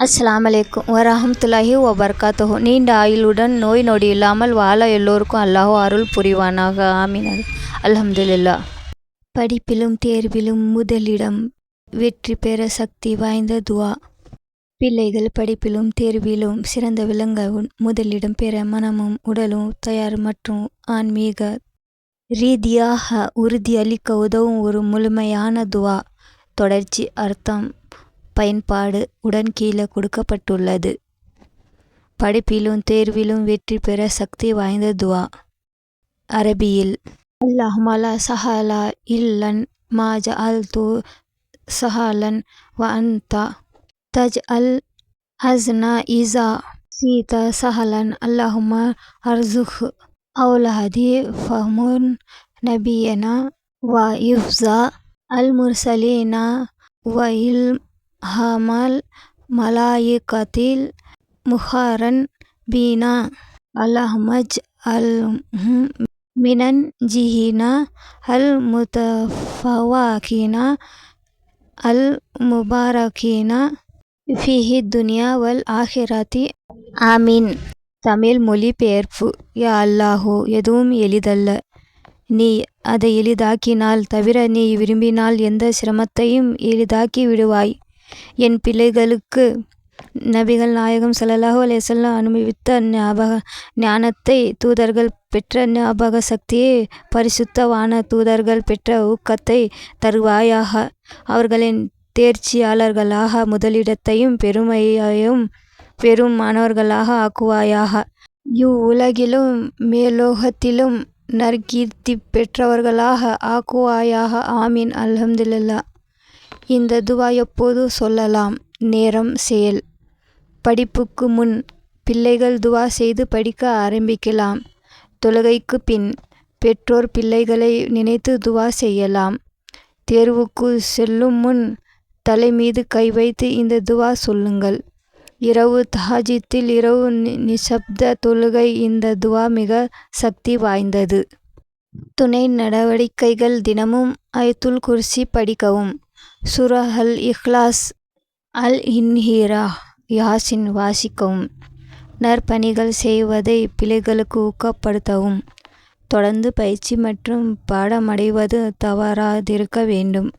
அஸ்லாம் அலைக்கும் வரஹமத்துல்லாஹி வபர்காத்தஹோ. நீண்ட ஆயுளுடன் நோய் நொடி இல்லாமல் வாழ எல்லோருக்கும் அல்லாஹோ அருள் புரிவானாக. ஆமினர் அலமதுல்லா படிப்பிலும் தேர்விலும் முதலிடம் வெற்றி பெற சக்தி வாய்ந்த துவா. பிள்ளைகள் படிப்பிலும் தேர்விலும் சிறந்த விளங்க முதலிடம் பெற மனமும் உடலும் தயார் மற்றும் ஆன்மீக ரீதியாக உறுதி அளிக்க உதவும் ஒரு முழுமையான துவா. தொடர்ச்சி அர்த்தம். பயன்பாடு உடன் கீழே கொடுக்கப்பட்டுள்ளது. படிப்பிலும் தேர்விலும் வெற்றி பெற சக்தி வாய்ந்த துவா. அரபியில் அல்லாஹுமலா சஹலா இல்லன் மாஜ அல் தூ சஹாலன் வ அன்தா தஜ் அல் ஹஸ்னா இசா சீதா சஹலன் அல்லாஹுமா அர்சுஹ் அவுலஹதி ஃபஹமுன் நபியனா வ இஃப்ஸா அல் முர்சலீனா வ இல் ஹமல் மலாயிகத்தில் முஹாரன் பீனா அல்லாஹுமஜ் அல் மினன் ஜிஹினா அல் முதஃபவாகினா அல் முபாரகீனா ஃபிஹி துனியா வல் ஆஹிராத்தி ஆமீன். தமிழ் மொழிபெயர்ப்பு. யா அல்லாஹோ எதுவும் எளிதல்ல. நீ அதை எளிதாக்கினால் தவிர நீ விரும்பினால் எந்த சிரமத்தையும் எளிதாக்கி விடுவாய். என் பிள்ளைகளுக்கு நபிகள் நாயகம் ஸல்லல்லாஹு அலேசல்லாம் அனுபவித்த ஞாபக ஞானத்தை தூதர்கள் பெற்ற ஞாபக சக்தியை பரிசுத்தவான தூதர்கள் பெற்ற ஊக்கத்தை தருவாயாக. அவர்களின் தேர்ச்சியாளர்களாக முதலிடத்தையும் பெருமையையும் பெரும் மாணவர்களாக ஆக்குவாயாக. இவ்வுலகிலும் மேலோகத்திலும் நற்கீர்த்தி பெற்றவர்களாக ஆக்குவாயாக. ஆமீன். அல்ஹம்துலில்லா இந்த துவா எப்போது சொல்லலாம்? நேரம் செயல். படிப்புக்கு முன் பிள்ளைகள் துவா செய்து படிக்க ஆரம்பிக்கலாம். தொழுகைக்கு பின் பெற்றோர் பிள்ளைகளை நினைத்து துவா செய்யலாம். தேர்வுக்கு செல்லும் முன் தலை மீது கை வைத்து இந்த துவா சொல்லுங்கள். இரவு தஹாஜித்தில் இரவு நிசப்த தொழுகை இந்த துவா மிக சக்தி வாய்ந்தது. துணை நடவடிக்கைகள் தினமும் ஐத்துல் குர்சி படிக்கவும். சுரா அல் இஹ்லாஸ் அல் இன்ஹிரா யாசின் வாசிக்கவும் நற்பணிகள் செய்வதை பிள்ளைகளுக்கு ஊக்கப்படுத்தவும் தொடர்ந்து பயிற்சி மற்றும் பாடமடைவது தவறாதிருக்க வேண்டும்.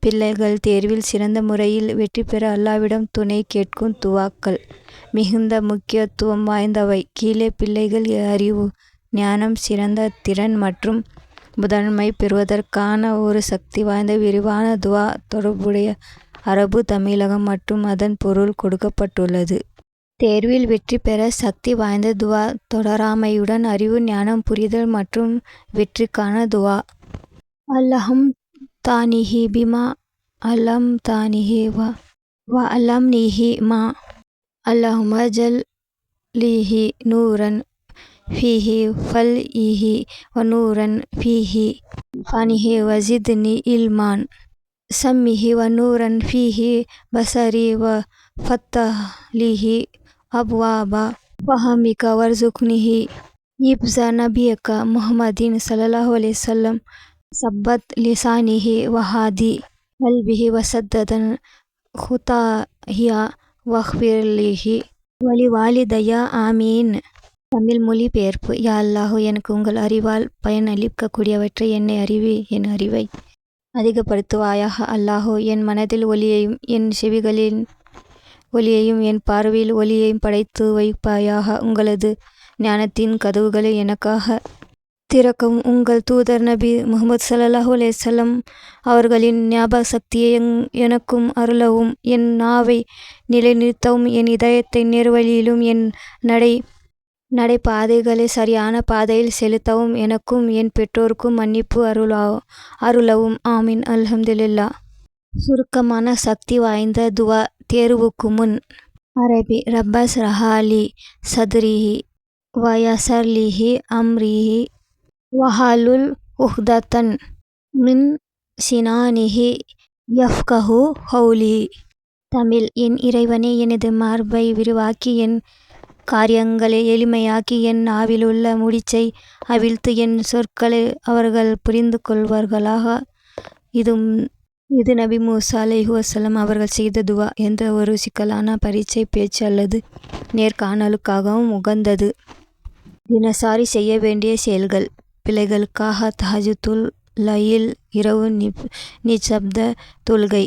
பிள்ளைகள் தேர்வில் சிறந்த முறையில் வெற்றி பெற அல்லாவிடம் துணை கேட்கும் துவாக்கள். மிகுந்த முக்கியத்துவம் வாய்ந்தவை. கீழே பிள்ளைகள் அறிவு ஞானம் சிறந்த திறன் மற்றும் முதன்மை பெறுவதற்கான ஒரு சக்தி வாய்ந்த விரிவான துவா தொடர்புடைய அரபு தமிழகம் மற்றும் அதன் பொருள் கொடுக்கப்பட்டுள்ளது. தேர்வில் வெற்றி பெற சக்தி வாய்ந்த துவா தொடராமையுடன் அறிவு ஞானம் புரிதல் மற்றும் வெற்றிக்கான துவா. அல்லஹம் தானிஹி பிமா அலம் தானிஹி வா வ அலம் நிஹி மா. அல்லஹும ஜல் லீஹி நூரன். فيه فلئه ونورا فيه فانه وزدني علما سمه ونورا فيه بصري وفتح له أبواب فهمك وارزقنه حفظ نبيك محمد صلى الله عليه وسلم ثبت لسانه وهادي قلبه وسددا خطايا واغفر له ولوالدي آمين தமிழ் மொழிபெயர்ப்பு. யா அல்லாஹோ எனக்கு உங்கள் அறிவால் பயனளிக்கக்கூடியவற்றை என்னை அறிவி என் அறிவை அதிகப்படுத்துவாயாக அல்லாஹோ என் மனதில் ஒளியையும் என் செவிகளின் ஒளியையும் என் பார்வையில் ஒளியையும் படைத்து வைப்பாயாக. உங்களது ஞானத்தின் கதவுகளை எனக்காக திறக்கவும். உங்கள் தூதர் நபி முகமது சல்லாஹூ அலேசல்லம் அவர்களின் ஞாபக சக்தியை எனக்கும் அருளவும். என் நாவை நிலைநிறுத்தவும். என் இதயத்தை நேர்வழியிலும் என் நடை நடைபாதைகளை சரியான பாதையில் செலுத்தவும் எனக்கும் என் பெற்றோருக்கும் மன்னிப்பு அருளா அருளவும். ஆமீன். அல்ஹம்துலில்லா. சுருக்கமான சக்தி வாய்ந்த துவா தேர்வுக்கு முன். அரபி ரப்பஸ் ரஹாலி சத்ரிஹி வயசர்லிஹி அம்ரிஹி வஹாலுல் உஹ்தத்தன் மின் சினானிஹி யஃப்கஹு ஹவுலி தமிழ் என் இறைவனே எனது மார்பை விரிவாக்கி என் காரியங்களை எளிமையாக்கி என் நாவிலுள்ள முடிச்சை அவிழ்த்து என் சொற்களை அவர்கள் புரிந்து கொள்வார்களாக. இது இது நபி மூசா அலைஹு வசலம் அவர்கள் செய்த துவா எந்த ஒரு சிக்கலான பரீட்சை பேச்சு அல்லது நேர்காணலுக்காகவும் உகந்தது. தினசாரி செய்ய வேண்டிய செயல்கள் பிள்ளைகளுக்காக தஹஜுத்துல் லயில் இரவு நிப் நிசப்த தொழுகை.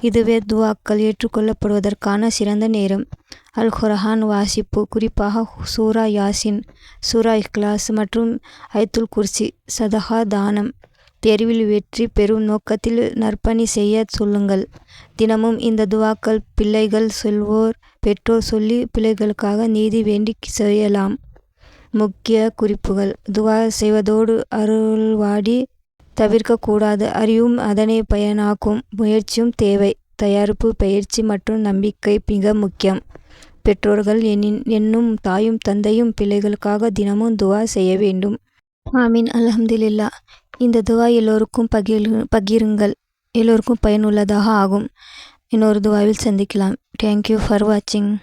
இதுவே துவாக்கள் ஏற்றுக்கொள்ளப்படுவதற்கான சிறந்த நேரம். அல் குர்ஆன் வாசிப்பு குறிப்பாக சூரா யாசின் சூரா இக்லாஸ் மற்றும் ஐத்துல் குர்சி சதஹா தானம். தேர்வில் வெற்றி பெறும் நோக்கத்தில் நற்பணி செய்ய சொல்லுங்கள். தினமும் இந்த துவாக்கள் பிள்ளைகள் சொல்வோர் பெற்றோர் சொல்லி பிள்ளைகளுக்காக நீதி வேண்டி செய்யலாம். முக்கிய குறிப்புகள். துவா செய்வதோடு அருள்வாடி தவிர்க்கக்கூடாது. அறிவும் அதனை பயனாக்கும். முயற்சியும் தேவை. தயாரிப்பு பயிற்சி மற்றும் நம்பிக்கை மிக முக்கியம். பெற்றோர்கள் எண்ணின் என்னும் தாயும் தந்தையும் பிள்ளைகளுக்காக தினமும் துவா செய்ய வேண்டும். ஆமீன். அல்ஹம்துலில்லா. இந்த துவா எல்லோருக்கும் பகிர் பகிருங்கள். எல்லோருக்கும் பயனுள்ளதாக ஆகும். இன்னொரு துவாவில் சந்திக்கலாம். தேங்க்யூ ஃபார் வாட்சிங்